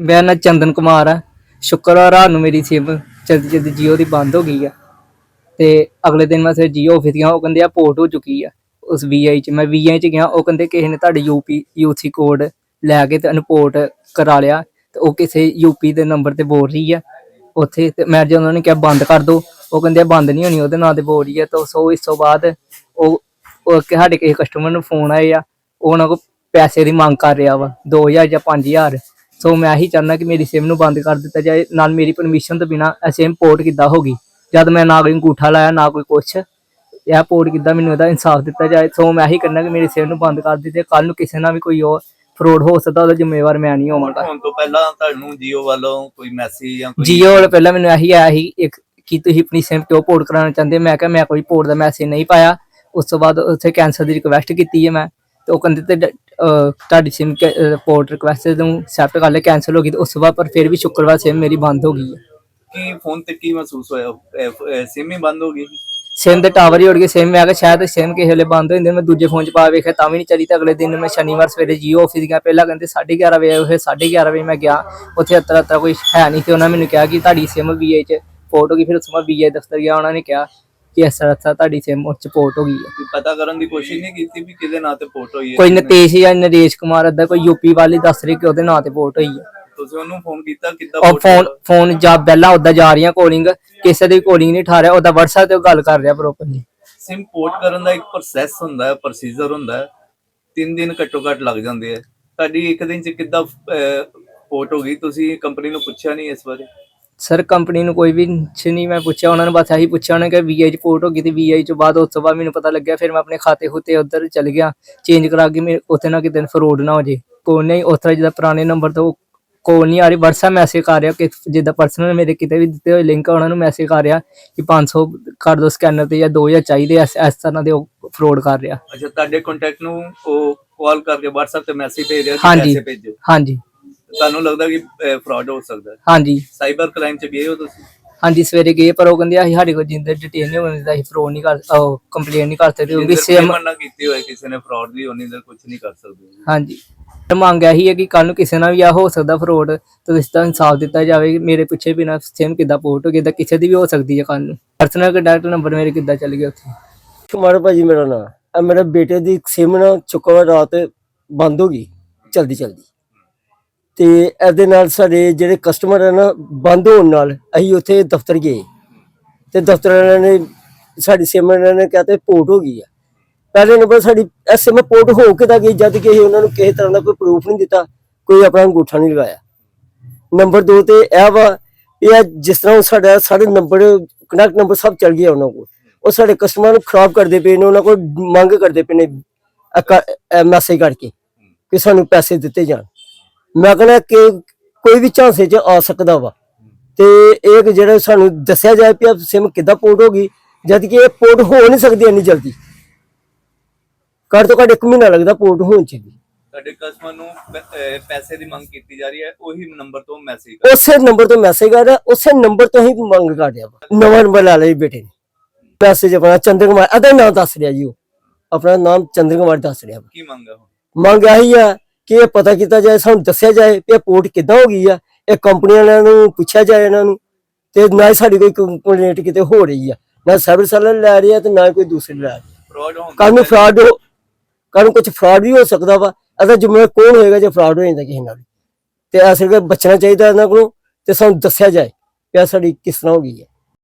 ਮੇਰਾ ਨਾਂ ਚੰਦਨ ਕੁਮਾਰ ਆ। ਸ਼ੁੱਕਰਵਾਰ ਰਾਤ ਨੂੰ ਮੇਰੀ ਸਿਮ ਜਲਦੀ ਜਲਦੀ ਜੀਓ ਦੀ ਬੰਦ ਹੋ ਗਈ ਆ। ਤੇ ਅਗਲੇ ਦਿਨ ਮੈਂ ਫਿਰ ਜੀਓ ਆਫਿਸ ਗਿਆ, ਉਹ ਕਹਿੰਦੇ ਆ ਪੋਰਟ ਹੋ ਚੁੱਕੀ ਆ। ਉਸ ਵੀਆਈ ਚ, ਮੈਂ ਵੀਆਈ ਚ ਗਿਆ, ਉਹ ਕਹਿੰਦੇ ਕਿਸੇ ਨੇ ਤੁਹਾਡੇ ਯੂਪੀ ਯੂਸੀ ਕੋਡ ਲੈ ਕੇ ਤੇ ਅਨਪੋਰਟ ਕਰਾ ਲਿਆ। ਤੇ ਉਹ ਕਿਸੇ ਯੂਪੀ ਦੇ ਨੰਬਰ ਤੇ ਬੋਲ ਰਹੀ ਆ। ਉੱਥੇ ਤੇ ਮੈਂ ਜਦੋਂ ਉਹਨਾਂ ਨੇ ਕਿਹਾ ਬੰਦ ਕਰ ਦੋ, ਉਹ ਕਹਿੰਦੇ ਆ ਬੰਦ ਨਹੀਂ ਹੋਣੀ, ਉਹਦੇ ਨਾਂ ਤੇ ਬੋਲ ਰਹੀ ਆ। ਤਾਂ ਸੋ ਇਸ ਤੋਂ ਬਾਅਦ ਉਹ ਉਹ ਸਾਡੇ ਕਿਸੇ ਕਸਟਮਰ ਨੂੰ ਫੋਨ ਆਏ ਆ, ਉਹ ਉਹਨਾਂ ਕੋਲ ਪੈਸੇ ਦੀ ਮੰਗ ਕਰ ਰਿਹਾ ਵਾ 2000 ਜਾਂ 5000 ਸੋ ਮੈਂ ਇਹੀ ਚਾਹੁੰਦਾ ਕਿ ਮੇਰੀ ਸਿਮ ਨੂੰ ਬੰਦ ਕਰ ਦਿੱਤਾ ਜਾਏ ਨਾਲ ਮੇਰੀ ਪਰਮਿਸ਼ਨ ਤੋਂ ਬਿਨਾ ਇਹ ਸਿਮ ਪੋਰਟ ਕਿੱਦਾਂ ਹੋ ਗਈ? ਜਦ ਮੈਂ ਨਾ ਕੋਈ ਅੰਗੂਠਾ ਲਾਇਆ ਨਾ ਕੋਈ ਕੁਛ ਇਹ ਪੋਰਟ ਕਿੱਦਾਂ ਮੈਨੂੰ ਇਹਦਾ ਇਨਸਾਫ ਦਿੱਤਾ ਜਾਏ? ਸੋ ਮੈਂ ਇਹੀ ਕਰਨਾ ਕਿ ਮੇਰੀ ਸਿਮ ਨੂੰ ਬੰਦ ਕਰ ਦਿੱਤੇ ਕੱਲ ਨੂੰ ਕਿਸੇ ਨਾਲ ਵੀ ਕੋਈ ਹੋਰ ਫਰੋਡ ਹੋ ਸਕਦਾ ਉਹਦਾ ਜ਼ਿੰਮੇਵਾਰ ਮੈਂ ਨਹੀਂ ਹੋਵਾਂਗਾ। ਹੁਣ ਤੋਂ ਪਹਿਲਾਂ ਤੁਹਾਨੂੰ ਜੀਓ ਵੱਲੋਂ ਕੋਈ ਮੈਸੇਜ ਜਾਂ ਕੋਈ ਜੀਓ ਵਾਲੇ ਪਹਿਲਾਂ ਮੈਨੂੰ ਇਹੀ ਆਇਆ ਸੀ ਇੱਕ ਕਿ ਤੁਸੀਂ ਆਪਣੀ ਸਿਮ ਕਿਉਂ ਪੋਰਟ ਕਰਾਉਣਾ ਚਾਹੁੰਦੇ? ਮੈਂ ਕਿਹਾ ਮੈਂ ਕੋਈ ਪੋਰਟ ਦਾ ਮੈਸੇਜ ਨਹੀਂ ਪਾਇਆ। ਉਸ ਤੋਂ ਬਾਅਦ ਉੱਥੇ ਕੈਂਸਲ ਦੀ ਰਿਕੁਐਸਟ ਕੀਤੀ ਹੈ ਮੈਂ ਤੇ ਉਹ ਕਹਿੰਦੇ ਤੇ ਤੁਹਾਡੀ ਸਿਮ ਪੋਰਟ ਰਿਕੁਐਸਟ ਨੂੰ ਐਕਸੈਪਟ ਕਰ ਲਿਆ ਕੈਂਸਲ ਹੋ ਗਈ ਤੇ ਉਸ ਤੋਂ ਬਾਅਦ ਪਰ ਫਿਰ ਵੀ ਸ਼ੁੱਕਰਵਾਰ ਸਿਮ ਮੇਰੀ ਬੰਦ ਹੋ ਗਈ ਹੈ। ਕੀ ਫੋਨ ਤੇ ਕੀ ਮਹਿਸੂਸ ਹੋਇਆ? ਸਿਮ ਹੀ ਬੰਦ ਹੋ ਗਈ? ਸਿਮ ਦੇ ਟਾਵਰ ਹੀ ਉੜ ਗਏ ਸਿਮ ਮੈਂ ਕਿਹਾ ਸ਼ਾਇਦ ਸਿਮ ਕਿਸੇ ਵੇਲੇ ਬੰਦ ਹੋ ਜਾਂਦੇ ਮੈਂ ਦੂਜੇ ਫੋਨ 'ਚ ਪਾ ਵੇਖਿਆ ਤਾਂ ਵੀ ਨਹੀਂ ਚੱਲੀ ਤਾਂ ਅਗਲੇ ਦਿਨ ਮੈਂ ਸ਼ਨੀਵਾਰ ਸਵੇਰੇ ਜੀਓ ਆਫਿਸ ਗਿਆ ਪਹਿਲਾਂ ਕਹਿੰਦੇ 11:30 ਵਜੇ ਉਹ 11:30 ਵਜੇ ਮੈਂ ਗਿਆ ਉੱਥੇ ਅਤਰਾ ਅਤਰਾ ਕੋਈ ਹੈ ਨਹੀਂ ਤੇ ਉਹਨਾਂ ਮੈਨੂੰ ਕਿਹਾ ਕਿ ਤੁਹਾਡੀ ਸਿਮ ਵੀਏ 'ਚ ਹੋ ਗਈ ਫਿਰ ਉਸ ਤੋਂ ਬਾਅਦ ਵੀਏ ਦਫ਼ਤਰ ਗਿਆ ਉਹਨਾਂ ਨੇ ਕਿਹਾ ਕਿ ਇਸ ਤਰ੍ਹਾਂ ਤੁਹਾਡੀ ਸਿਮ ਉੱਚ ਪੋਰਟ ਹੋ ਗਈ ਹੈ। ਪਤਾ ਕਰਨ ਦੀ ਕੋਸ਼ਿਸ਼ ਨਹੀਂ ਕੀਤੀ ਵੀ ਕਿਹਦੇ ਨਾਂ ਤੇ ਪੋਰਟ ਹੋਈ ਹੈ ਕੋਈ ਨਤੇਸ਼ ਜਾਂ ਨਰੇਸ਼ ਕੁਮਾਰ ਅੱਦਾ ਕੋਈ ਯੂਪੀ ਵਾਲੀ ਦੱਸ ਰਹੀ ਕਿ ਉਹਦੇ ਨਾਂ ਤੇ ਪੋਰਟ ਹੋਈ ਹੈ। ਤੁਸੀਂ ਉਹਨੂੰ ਫੋਨ ਕੀਤਾ ਕਿੱਦਾਂ ਉਹ ਫੋਨ? ਫੋਨ ਜਾਂ ਬੈਲਾਂ ਉਦਾਂ ਜਾ ਰਹੀਆਂ ਕਾਲਿੰਗ ਕਿਸੇ ਦੀ ਕਾਲਿੰਗ ਨਹੀਂ ਠਾ ਰਿਹਾ ਉਹਦਾ WhatsApp ਤੇ ਗੱਲ ਕਰ ਰਿਹਾ ਪ੍ਰੋਪਰਲੀ ਸਿਮ ਪੋਰਟ ਕਰਨ ਦਾ ਇੱਕ ਪ੍ਰੋਸੈਸ ਹੁੰਦਾ ਹੈ ਪ੍ਰੋਸੀਜਰ ਹੁੰਦਾ ਹੈ। ਤਿੰਨ ਦਿਨ ਘੱਟੋ ਘੱਟ ਲੱਗ ਜਾਂਦੇ ਆ ਤੁਹਾਡੀ ਇੱਕ ਦਿਨ ਚ ਕਿੱਦਾਂ ਪੋਰਟ ਹੋ ਗਈ? ਤੁਸੀਂ ਕੰਪਨੀ ਨੂੰ ਪੁੱਛਿਆ ਨਹੀਂ ਇਸ ਬਾਰੇ? ਸਰ ਕੰਪਨੀ ਨੂੰ ਕੋਈ ਵੀ ਕੁਛ ਨਹੀਂ ਮੈਂ ਪੁੱਛਿਆ ਉਹਨਾਂ ਨੇ ਬਸ ਇਹੀ ਪੁੱਛਿਆ ਉਹਨਾਂ ਨੇ ਕਿ ਵੀਆਈ ਚ ਪੋਰਟ ਹੋ ਗਈ ਤੇ ਵੀਆਈ ਤੋਂ ਬਾਅਦ ਉਸ ਤੋਂ ਬਾਅਦ ਮੈਨੂੰ ਪਤਾ ਲੱਗਿਆ ਫਿਰ ਮੈਂ ਆਪਣੇ ਖਾਤੇ ਖੁੱਤੇ ਉੱਧਰ ਚਲ ਗਿਆ ਚੇਂਜ ਕਰਾ ਕੇ ਮੇਰੇ ਉੱਥੇ ਨਾ ਕਿਤੇ ਫਰੋਡ ਨਾ ਹੋ ਜੇ। ਕੋਈ ਨਹੀਂ ਉਸ ਤਰ੍ਹਾਂ ਜਿੱਦਾਂ ਪੁਰਾਣੇ ਨੰਬਰ ਤੋਂ ਕੋਲ ਨਹੀਂ ਆ ਰਹੀ WhatsApp ਮੈਸੇਜ ਕਰ ਰਿਹਾ ਕਿ ਜਿੱਦਾਂ ਪਰਸਨਲ ਮੇਰੇ ਕਿਤੇ ਵੀ ਦਿੱਤੇ ਹੋਏ ਲਿੰਕ ਉਹਨਾਂ ਨੂੰ ਮੈਸੇਜ ਕਰ ਰਿਹਾ ਕਿ 500 ਕਰ ਦੋ ਸਕੈਨਰ ਤੇ ਜਾਂ 2000 ਚਾਹੀਦੇ ਐਸ ਇਸ ਤਰ੍ਹਾਂ ਦੇ ਫਰੋਡ ਕਰ ਰਿਹਾ। ਅੱਛਾ ਤੁਹਾਡੇ ਕੰਟੈਕਟ ਨੂੰ ਉਹ ਕਾਲ ਕਰਕੇ WhatsApp ਤੇ ਮੈਸੇਜ ਭੇਜ ਰਿਹਾ ਕਿ ਹਾਂਜੀ। ਪੈਸੇ ਭੇਜੋ ਹਾਂਜੀ। ਤੁਹਾਨੂੰ ਲੱਗਦਾ ਕਿ ਫਰਾਡ ਹੋ ਸਕਦਾ ਹੈ? ਹਾਂਜੀ। ਸਾਈਬਰ ਕ੍ਰਾਈਮ ਚ ਗਏ ਹੋ ਤੁਸੀਂ? ਹਾਂਜੀ ਸਵੇਰੇ ਗਏ ਪਰ ਉਹ ਕਹਿੰਦੇ ਅਸੀਂ ਸਾਡੇ ਕੋਲ ਜਿੰਦੇ ਡਿਟੇਲ ਨਹੀਂ ਹੋਣੀ ਤਾਂ ਅਸੀਂ ਫਰੋਡ ਨਹੀਂ ਕਰ ਉਹ ਕੰਪਲੇਨ ਨਹੀਂ ਕਰ ਸਕਦੇ ਕਿਉਂਕਿ ਜਿੰਦਰ ਸੇਮ payment ਨਾ ਕੀਤੀ ਹੋਏ ਕਿਸੇ ਨੇ ਫਰਾਡ ਦੀ ਹੋਣੀ ਤਾਂ ਕੁਝ ਨਹੀਂ ਕਰ ਸਕਦੇ। ਹਾਂਜੀ। ਤੇ ਮੰਗ ਇਹੀ ਹੈ ਕਿ ਕੱਲ ਨੂੰ ਕਿਸੇ ਨਾਲ ਵੀ ਆ ਹੋ ਸਕਦਾ ਫਰੋਡ ਤੇ ਇਸ ਦਾ ਇਨਸਾਫ ਦਿੱਤਾ ਜਾਵੇ ਮੇਰੇ ਪਿੱਛੇ ਬਿਨਾ ਸੇਮ ਕਿੱਦਾਂ ਪੋਰਟ ਹੋ ਤਾਂ ਕਿਸੇ ਦੀ ਵੀ ਹੋ ਸਕਦੀ ਹੈ ਕੱਲ ਨੂੰ। ਪਰਸਨਲ ਕੰਟੈਕਟ ਨੰਬਰ ਮੇਰੇ ਕਿੱਦਾਂ ਚੱਲ ਗਿਆ ਉੱਥੇ? ਕੁਮਾਰ ਭਾਜੀ ਮੇਰਾ ਨਾਮ ਆ ਮੇਰੇ ਬੇਟੇ ਦੀ ਸਿਮ ਨਾ ਚੁੱਕਵਾ ਰਾਤ ਬੰਦ ਹੋ ਗਈ ਚਲਦੀ ਚਲਦੀ ਤੇ ਇਹਦੇ ਨਾਲ ਸਾਡੇ ਜਿਹੜੇ ਕਸਟਮਰ ਹੈ ਨਾ, ਬੰਦ ਹੋਣ ਨਾਲ ਅਸੀਂ ਉੱਥੇ ਦਫ਼ਤਰ ਗਏ। ਤੇ ਦਫ਼ਤਰ ਵਾਲਿਆਂ ਨੇ ਸਾਡੀ ਸਿਮ ਇਹਨਾਂ ਨੇ ਕਿਹਾ ਤੇ ਪੋਰਟ ਹੋ ਗਈ ਆ। ਪਹਿਲੇ ਨੰਬਰ ਸਾਡੀ ਇਹ ਸਿਮ ਪੋਰਟ ਹੋ ਕੇ ਤਾਂ ਗਈ, ਜਦ ਕਿ ਅਸੀਂ ਉਹਨਾਂ ਨੂੰ ਕਿਸੇ ਤਰ੍ਹਾਂ ਦਾ ਕੋਈ ਪ੍ਰੂਫ ਨਹੀਂ ਦਿੱਤਾ, ਕੋਈ ਆਪਣਾ ਅੰਗੂਠਾ ਨਹੀਂ ਲਗਾਇਆ। ਨੰਬਰ 2 ਤੇ ਇਹ ਵਾ ਵੀ ਇਹ ਜਿਸ ਤਰ੍ਹਾਂ ਸਾਡਾ, ਸਾਡੇ ਨੰਬਰ ਕਨੈਕਟ ਨੰਬਰ ਸਭ ਚਲ ਗਿਆ ਉਹਨਾਂ ਕੋਲ। ਉਹ ਸਾਡੇ ਕਸਟਮਰ ਨੂੰ ਖਰਾਬ ਕਰਦੇ ਪਏ ਨੇ, ਉਹਨਾਂ ਕੋਲ ਮੰਗ ਕਰਦੇ ਪਏ ਨੇ ਮੈਸੇਜ ਕਰਕੇ ਕਿ ਸਾਨੂੰ ਪੈਸੇ ਦਿੱਤੇ ਜਾਣ। ਮੈਂ ਕਹਿੰਦਾ ਕਿ ਕੋਈ ਵੀ ਝਾਂਸੇ 'ਚ ਆ ਸਕਦਾ ਵਾ। ਤੇ ਇਹ ਜਿਹੜਾ ਸਾਨੂੰ ਦੱਸਿਆ ਜਾਏ ਇਹ ਸਿਮ ਕਿੱਦਾਂ ਪੋਰਟ ਹੋ ਗਈ ਜਦ ਕਿ ਇਹ ਪੋਰਟ ਹੋ ਨਹੀਂ ਸਕਦੀ ਇੰਨੀ ਜਲਦੀ। ਘੱਟ ਤੋਂ ਘੱਟ ਇੱਕ ਮਹੀਨਾ ਲੱਗਦਾ ਪੋਰਟ ਹੋਣ 'ਚ ਵੀ। ਤੁਹਾਡੇ ਕਸਟਮਰ ਨੂੰ ਪੈਸੇ ਦੀ ਮੰਗ ਕੀਤੀ ਜਾ ਰਹੀ ਹੈ ਉਹੀ ਨੰਬਰ ਤੋਂ ਮੈਸੇਜ ਉਸੇ ਨੰਬਰ ਤੋਂ ਮੈਸੇਜ ਆ ਰਿਹਾ ਉਸੇ ਨੰਬਰ ਤੋਂ ਹੀ ਮੰਗ ਕਰ ਰਿਹਾ ਵਾ। ਨਵਾਂ ਨੰਬਰ ਲਾ ਜੀ ਬੇਟੇ ਨੇ। ਮੈਸੇਜ ਆਪਣਾ ਚੰਦਰ ਕੁਮਾਰ ਅਦਾ ਨਾਮ ਦੱਸ ਰਿਹਾ ਜੀ ਉਹ। ਆਪਣਾ ਨਾਮ ਚੰਦਰ ਕੁਮਾਰ ਦੱਸ ਰਿਹਾ ਕੀ ਮੰਗ ਹੈ ਮੰਗ ਆਹੀ ਆ ਕਿ ਇਹ ਪਤਾ ਕੀਤਾ ਜਾਏ ਸਾਨੂੰ ਦੱਸਿਆ ਜਾਏ ਕਿ ਇਹ ਪੋਰਟ ਕਿੱਦਾਂ ਹੋ ਗਈ ਆ ਇਹ ਕੰਪਨੀ ਵਾਲਿਆਂ ਨੂੰ ਪੁੱਛਿਆ ਜਾਏ ਇਹਨਾਂ ਨੂੰ ਤੇ ਨਾ ਹੀ ਸਾਡੀ ਕੋਈ ਕੰਪਲੇਂਟ ਕਿਤੇ ਹੋ ਰਹੀ ਆ ਨਾ ਸਰਵਿਸ ਵਾਲੇ ਲੈ ਰਹੀ ਆ ਤੇ ਨਾ ਕੋਈ ਦੂਸਰੇ ਲੈ ਰਹੀ ਕੱਲ ਨੂੰ ਫਰਾਡ ਹੋ ਕੱਲ ਨੂੰ ਕੁਝ ਫਰਾਡ ਵੀ ਹੋ ਸਕਦਾ ਵਾ ਇਹਦਾ ਜ਼ਿੰਮੇਵਾਰ ਕੌਣ ਹੋਏਗਾ ਜੇ ਫਰਾਡ ਹੋ ਜਾਂਦਾ ਕਿਸੇ ਨਾਲ? ਤੇ ਅਸਲ ਵਿੱਚ ਬਚਣਾ ਚਾਹੀਦਾ ਇਹਨਾਂ ਕੋਲੋਂ ਤੇ ਸਾਨੂੰ ਦੱਸਿਆ ਜਾਏ ਕਿ ਸਾਡੀ ਕਿਸ ਤਰ੍ਹਾਂ ਹੋ ਗਈ ਹੈ